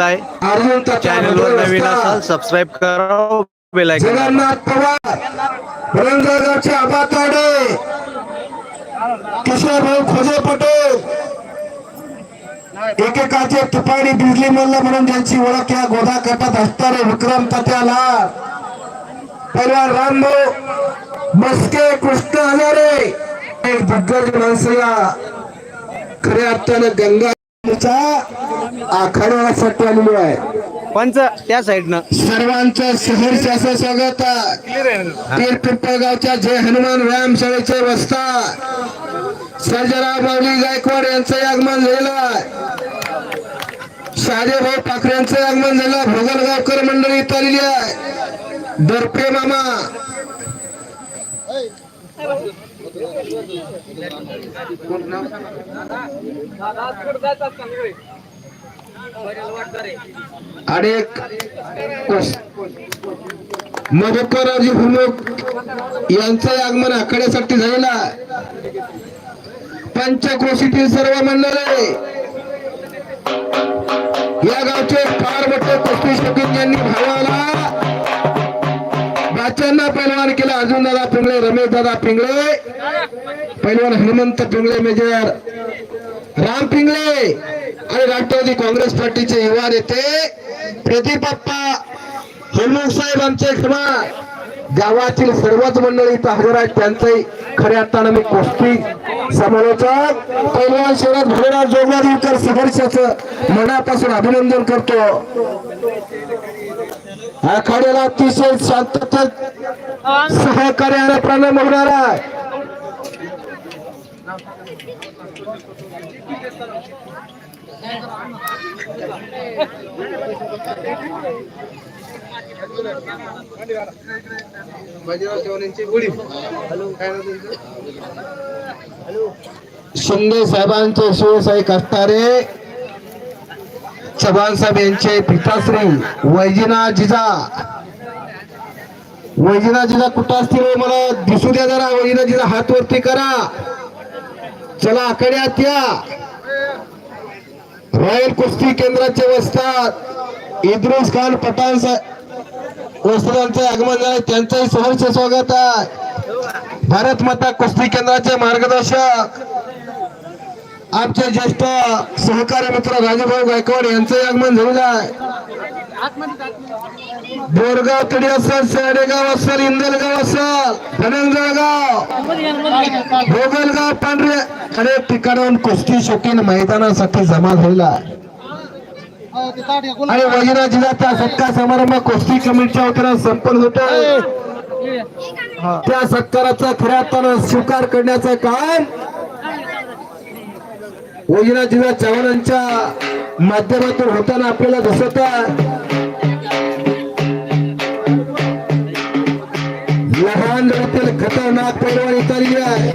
येत आहे तथा चॅनलवर नवीन असाल सबस्क्राईब करा. जगन्नाथ पवार रंगगावचे आबा ताडे किशोरभाऊ खोजे पटेल एकेकाचे तुपाडी बिजली मल्ल म्हणून ज्यांची ओळख या गोदा कटात असणारे विक्रम तात्याला. परिवार रामभाऊ मस्के कृष्ण हजारे दिग्गज माणसं या खऱ्या अर्थानं गंगा आखाड्यासाठी आलेली आहे. पंच त्या साईडनं. सर्वांचं सहर्ष असं स्वागत पीर पिंपळगावच्या जय हनुमान व्यायामशाळेचे वस्ता सर्जराव माऊली गायकवाड यांचं आगमन झालेलं आहे. शहादेभाऊ ठाकरे यांचं आगमन झालं. भोगलगावकर मंडळी इथं आलेली आहे. दर्पे मामा. आणि एक मधुकररावजी हुमुक यांचं आगमन आखाड्यासाठी झालेला पंचक्रोशीतील सर्व मंडळे या गावचे फार मोठे कुस्ती शौकीन यांनी भावाला बाच्यांना पैलवान केला. अजून दादा पिंगळे रमेश दादा पिंगळे. पैलवान हनुमंत पिंगळे मेजर. राम पिंगळे आणि राष्ट्रवादी काँग्रेस पार्टीचे युवा नेते. प्रदीप हनुमंत हनुमान साहेब आमचे क्षमा गावातील सर्वच मंडळी इथं हजर आहेत. त्यांचंही खऱ्या अर्थानं मी कोष्टी समालोचक. पैलवान शहरात भैरवराज जोगवाडीकर संघर्षाचं मनापासून अभिनंदन करतो. आखाड्याला अतिशय शांततेत सहकार्याने प्रारंभ होणार आहे. शिंदे साहेबांचे शिवसाई कष्टारे चव्हाण साहेब यांचे पिताश्री वैजनाथ जिजा. वैजनाथ जिजा कुठं असतील हो, मला दिसू द्या जरा. वैजनाथ जिजा हात वरती करा. चला आकड्यात या. रॉयल कुस्ती केंद्राचे वस्तात इद्रिस खान पठाण साहेब आगमन झाले त्यांचंही सहर्ष स्वागत आहे. भारत माता कुस्ती केंद्राचे मार्गदर्शक आमचे ज्येष्ठ सहकारी मित्र राजूभाऊ गायकवाड यांचं आगमन झालेलं आहे. बोरगाव तडी असेल साडेगाव असेल इंदलगाव असेल धनंजळगाव भोगलगाव पांढरे अनेक ठिकाणाहून कुस्ती शौकीन मैदानासाठी जमा झालेला आहे. आणि वजिरा जिल्ह्याचा सत्कार समारंभ कुस्ती कमिटीच्या वतीनं संपन्न होतो. त्या सत्काराचा खऱ्या अर्थानं स्वीकार करण्याचं काम वजिरा चव्हाणांच्या माध्यमातून होताना आपल्याला दिसत आहे. लहान गटातील खतरनाक पैलवान इथं आहे.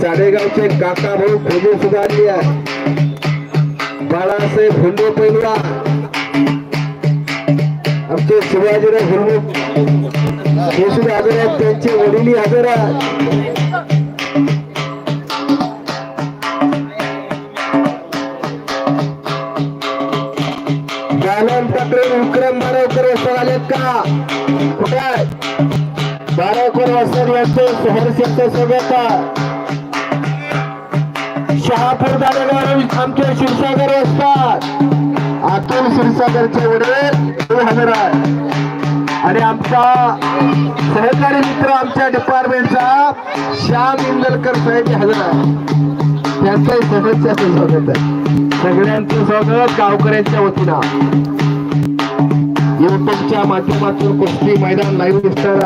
साडेगावचे काका भाऊ खोजे सुधारली आहे. बाळासाहेब हुंडो पैलवान. ते शिवाजीराव गुरुमुख हे सुद्धा हजर आहेत त्यांचे वडीलही हजर आहेत. जालन ठाकरे विक्रम बारावकर वस्तर आलेत का? कुठे बारावकर वस्तर यांचे सहर्षाचं स्वागत शहापूर दारेगाव आमचे शिवसागर असतात अतुल क्षीरसागरचे वडील हजर आहे आणि आमचा सहकारी मित्र आमच्या डिपार्टमेंटचा श्याम इंदलकर साहेब हजर आहे त्यांचंही सदस्याचं स्वागत आहे. सगळ्यांचं स्वागत गावकऱ्यांच्या वतीनं. युट्यूबच्या माध्यमातून कुस्ती मैदान लाईव्ह दिसणार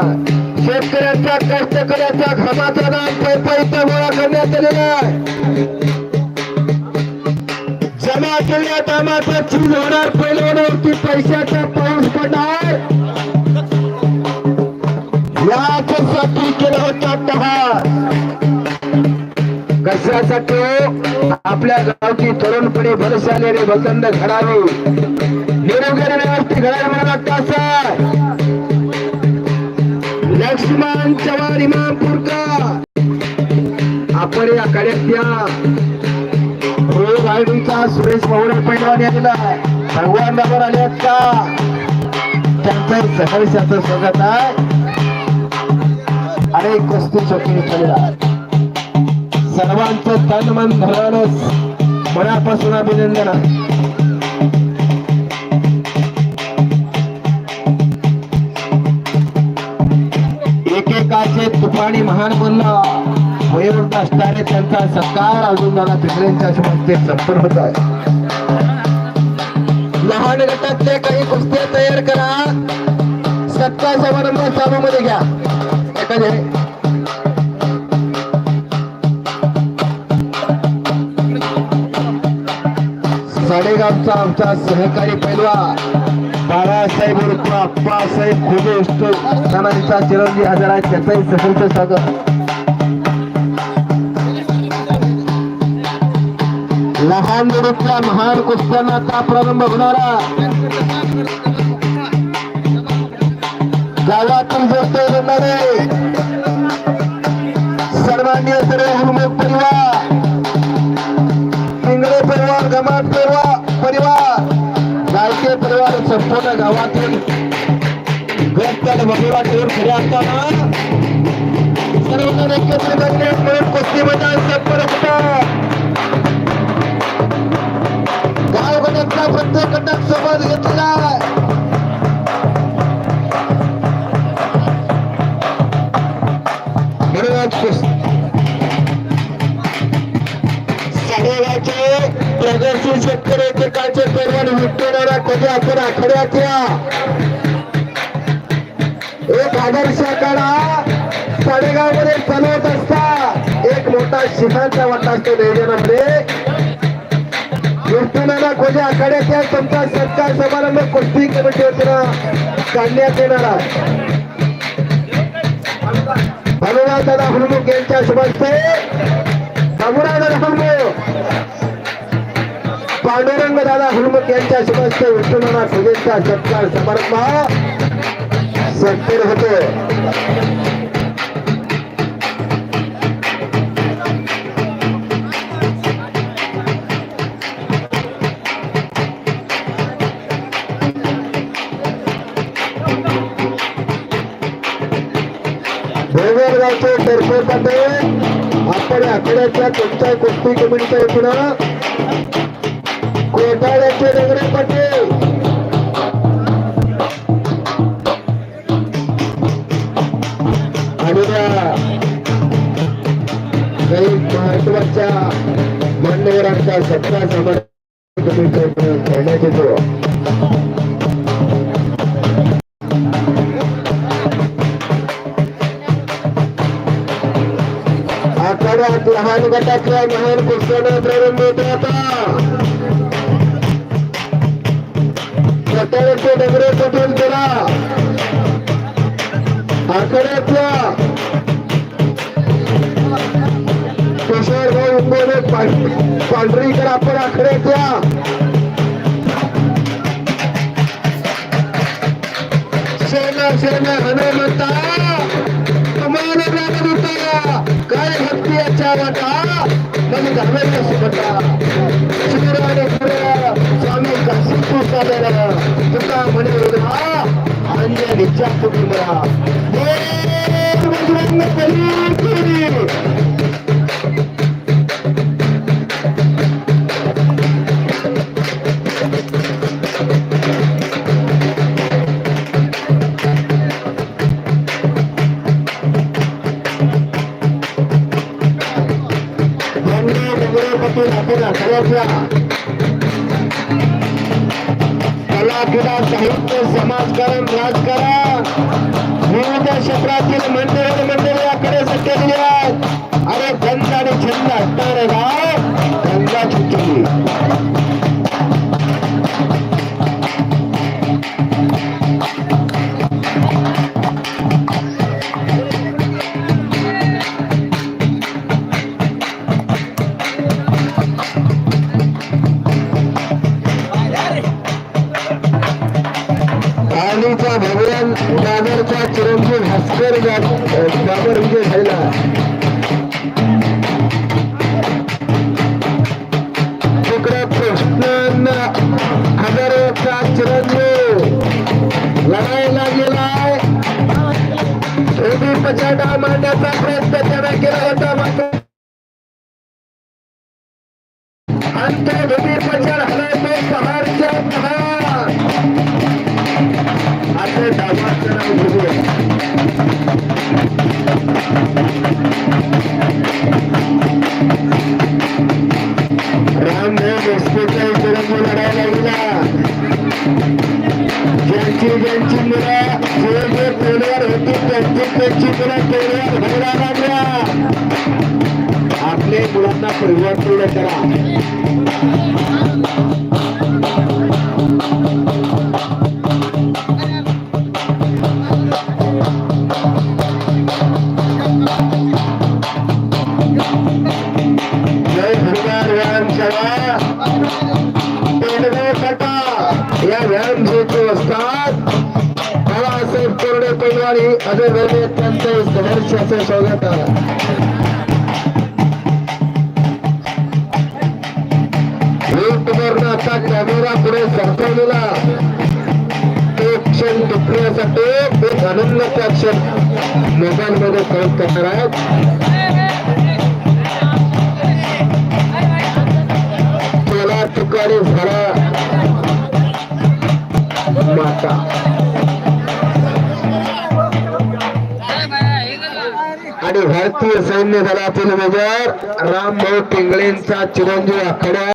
शेतकऱ्यांच्या कष्टकऱ्याच्या कष्टकऱ्याचा घामाचा दान पैपैचा गोळा करण्यात आलेला आहे जमा केल्या दामाचा चीज होणार पैलवानावरती पैशाचा पाऊस पडणार. याच्यासाठी केला होता तहा कशासाठी हो? आपल्या गावची तरुणपणे पिढी भरसालेले वसंत घडावे निरोगी व्यवस्थित घडायला मला वाटतं लक्ष्मण चव्हाण इमामपूरकर आपण या आखाड्यातल्या रोग सुरेश मोहरे पैलवान यायला भगवान नगर आले आहेत का? त्यांचं सहर्षाचं स्वागत आहे. अनेक कुस्ती शौकीन केलेला सर्वांचं तन मन धरण मनापासून अभिनंदन आहे. एकेकाचे तुफानी महान बनला वयोवृद्ध असणारे त्यांचा सत्कार अजून मला तिसऱ्यांच्या हस्ते संपन्न होत आहे. लहान गटातले काही कुस्त्या तयार करा. सत्ता समारंभ चालू मध्ये घ्या. एखादे. साडेगावचा आमचा सहकारी पैलवा बाळासाहेब उर्फ अप्पासाहेब खुबे सणाचा चिरंजी हजर आहे त्याचंही सहर्ष स्वागत. लहान मुलीतल्या महान कुस्त्यांना प्रारंभ होणारा. गावातील जोडते येणारे सर्वांनी सर्व हनुमत परिवार. पिंगळे परिवार गमाट परिवार परिवार. गायके परिवार संपूर्ण गावातील गटकड वगैरे ठेवून खरे असताना सर्वजण एकत्र जमले म्हणून कुस्ती मैदान संपन्न होतं. गाव गटातला सोबत घेतलेला शेतकरी एकेकाचे कधी आपण एक आदर्श काळा साडेगावमध्ये चालवत असता. एक मोठा शिखांचा वाटा असतो नियोजनामध्ये विठ्ठलाला कोणी आखाड्याच्या तुमचा सत्कार समारंभ कुस्ती कमिटी वतीनं काढण्यात येणार आहे. हनुमान दादा हनुमुख यांच्या शुभस्ते बाबुराव दादा हनुमुख पांडुरंग दादा हनुमत यांच्या शुभस्ते विष्णुनाथ सुजेचा सत्कार समारंभ सत्तर होतो. भोगरगावचे दर्शन आपण आखड्याच्या कोणत्या कुस्ती कमिटीच्या वतीनं कोटाळ्याचे डोंगरे पाटील. आणि या काही महत्त्वाच्या मान्यवरांचा सत्कार समारंभ कमिटीच्या करण्यात येतो. आखाड्यात लहान गटातल्या महान कुस्त्यानं प्रारंभ होतो आता. कटाळ्याचे डगरे कुठून केला? आखाड्यातल्या किशोरभाऊ पांढरीकर आपण आखाड्याच्या सेना सेना हनुमंता. వచ్చావట నన్ను గర్వేసేసుకుంటా చిగురాడు స్వామి దర్శనం చూస్తాదేనా ఇంకా మణి అంజే నిత్యాత్తుడు डोंगरेपती आपण आठवड्यातल्या कला क्रीडा साहित्य समाजकारण राजकारण विविध क्षेत्रातील मंडळी मंडळी याकडे सज्जलेली आहेत अरे गंध आणि छंद असणारे गाव गंगाची केली आपले मुलांना परिवर्तन करा बाळासाहेब कोरडे पैलवानी अजय गरजे त्यांचं स्वागत आहे. आता कॅमेरा पुढे सरकवलेला. तो क्षण टिपण्यासाठी एक आनंदाचा क्षण मोबाईल मध्ये कळत करणार आहेत. केला ठिकाणी झाला. माता. आणि भारतीय सैन्य दलातील मेजर रामभाऊ पिंगळेंचा चिरंजीव आखाड्या